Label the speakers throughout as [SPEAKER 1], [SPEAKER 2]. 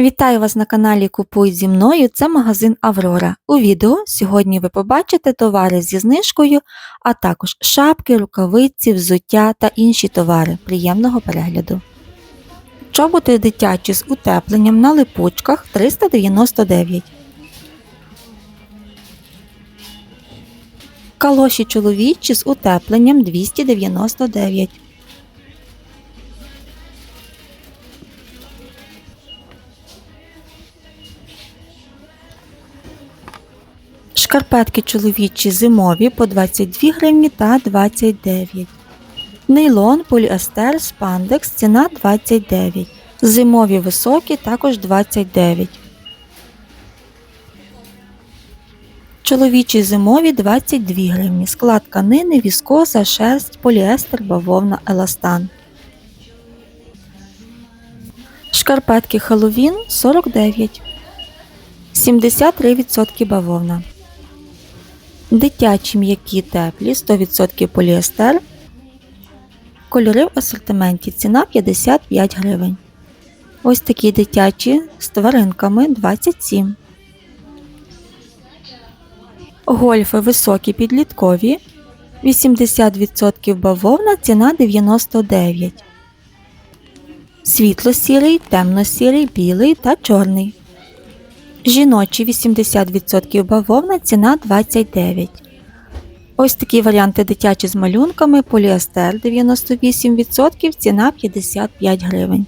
[SPEAKER 1] Вітаю вас на каналі Купуй зі мною. Це магазин Аврора. У відео сьогодні ви побачите товари зі знижкою, а також шапки, рукавиці, взуття та інші товари. Приємного перегляду. Чоботи дитячі з утепленням на липучках 399. Калоші чоловічі з утепленням 299. Шкарпетки чоловічі зимові по 22 гривні та 29. Нейлон, поліестер, спандекс ціна 29. Зимові високі також 29. Чоловічі зимові 22 гривні. Склад тканини, віскоза, шерсть, поліестер, бавовна, еластан. Шкарпетки Хеллоуін 49. 73% бавовна. Дитячі м'які теплі 100% поліестер. Кольори в асортименті. Ціна 55 гривень. Ось такі дитячі з тваринками 27. Гольфи високі підліткові. 80% бавовна, ціна 99. Світло-сірий, темно-сірий, білий та чорний. Жіночі 80% бавовна, ціна 29. Ось такі варіанти дитячі з малюнками, поліестер 98%, ціна 55 гривень.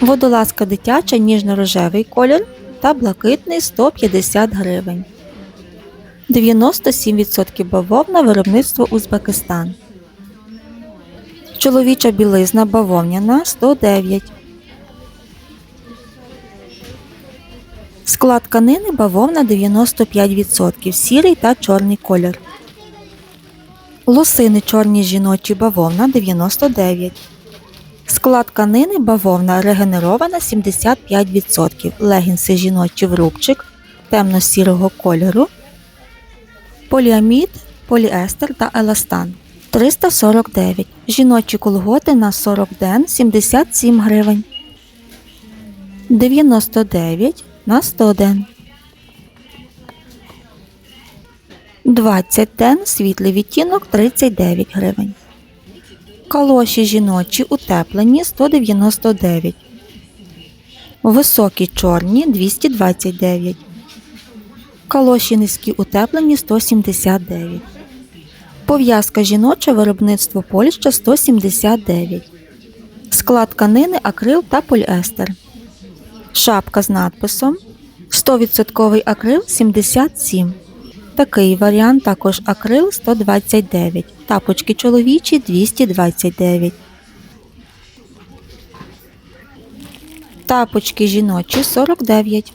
[SPEAKER 1] Водолазка дитяча, ніжно-рожевий колір та блакитний 150 гривень. 97% бавовна виробництво Узбекистан. Чоловіча білизна бавовняна 109 Склад тканини бавовна 95%, сірий та чорний колір. Лосини чорні жіночі бавовна 99%. Склад тканини бавовна регенерована 75%. Легінси жіночі в рубчик темно-сірого кольору. Поліамід, поліестер та еластан 349. Жіночі колготи на 40 ден 77 гривень. 99 на 100 ден. 20 ден світлий відтінок 39 гривень. Калоші жіночі утеплені 199. Високі чорні 229. Калоші низькі утеплені 179. Пов'язка жіноча виробництво Польща 179. Склад тканини акрил та поліестер. Шапка з надписом 100% акрил 77. Такий варіант також акрил 129. Тапочки чоловічі 229. Тапочки жіночі 49.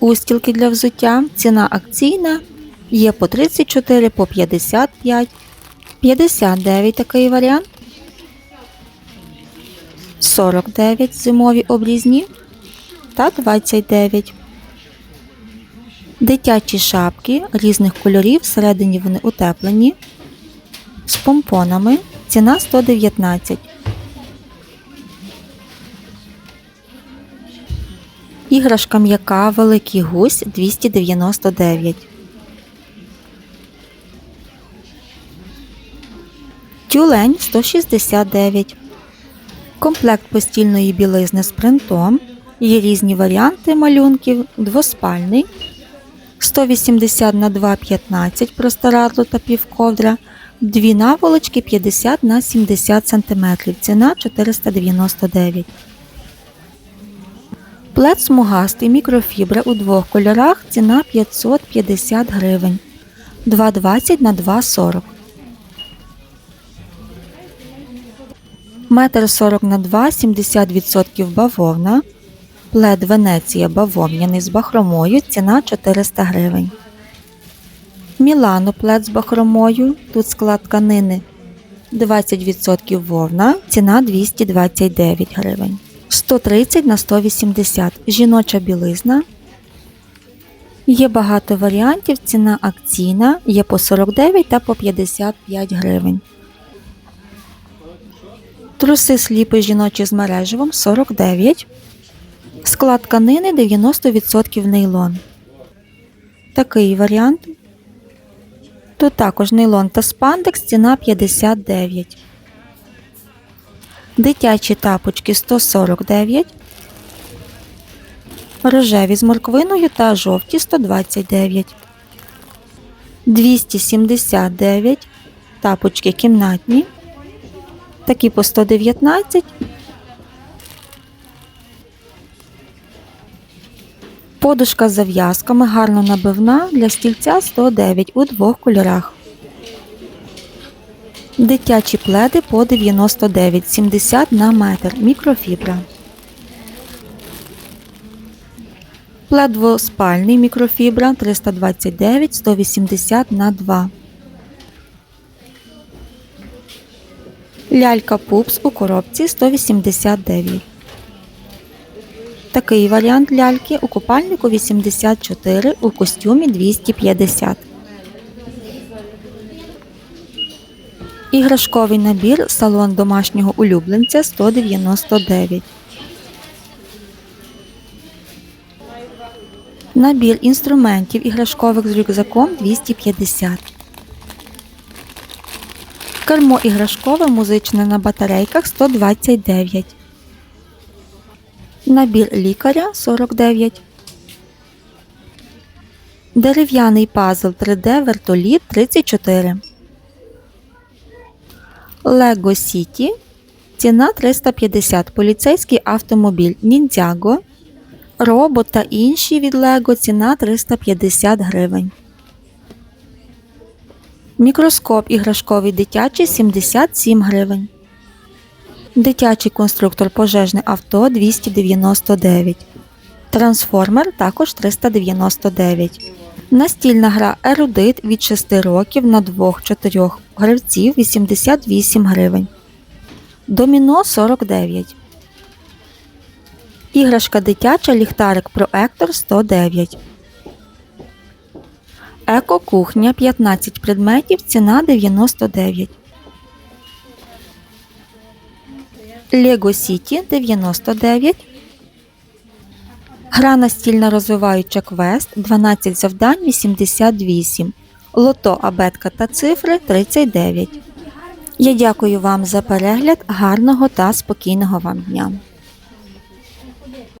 [SPEAKER 1] Устілки для взуття. Ціна акційна. Є по 34, по 55, 59 такий варіант. 49 зимові обрізні та 29. Дитячі шапки різних кольорів, всередині вони утеплені. З помпонами. Ціна 119. Іграшка м'яка Великий гусь 299. Тюлень 169. Комплект постільної білизни з принтом. Є різні варіанти малюнків, двоспальний. 180 на 2,15 простирадло та півковдра, дві наволочки 50 на 70 см, ціна 499 Плед смугастий мікрофібра у двох кольорах, ціна 550 гривень, 2,20 на 2,40 Метр 40 на 2, 70% бавовна. Плед Венеція бавовняний з бахромою, ціна 400 гривень. Мілано плед з бахромою. Тут склад тканини 20% вовна, ціна 229 гривень. 130 на 180 жіноча білизна. Є багато варіантів, ціна акційна, є по 49 та по 55 гривень. Труси сліпи жіночі з мереживом 49. Склад тканини 90% нейлон. Такий варіант. Тут також нейлон та спандекс, ціна 59. Дитячі тапочки 149. Рожеві з морквиною та жовті 129. 279. Тапочки кімнатні. Такі по 119. Подушка з зав'язками гарно набивна для стільця 109 у двох кольорах. Дитячі пледи по 99, 70 на метр. Мікрофібра. Плед двоспальний мікрофібра 329, 180 на 2. Лялька пупс у коробці 189. Такий варіант ляльки у купальнику 84, у костюмі 250. Іграшковий набір салон домашнього улюбленця 199. Набір інструментів іграшкових з рюкзаком 250. Кермо іграшкове музичне на батарейках 129. Набір лікаря 49. Дерев'яний пазл 3D вертоліт 34. Лего Сіті. Ціна 350. Поліцейський автомобіль Ніндзяго. Робот та інші від Лего ціна 350 гривень. Мікроскоп іграшковий дитячий 77 гривень. Дитячий конструктор пожежне авто 299. Трансформер також 399. Настільна гра Ерудит від 6 років на 2-4 гравців 88 гривень. Доміно 49. Іграшка дитяча ліхтарик проектор 109. Еко кухня 15 предметів. Ціна 99. Лего Сіті 99. Гра настільна розвиваюча квест 12 завдань 88. Лото абетка та цифри 39. Я дякую вам за перегляд. Гарного та спокійного вам дня!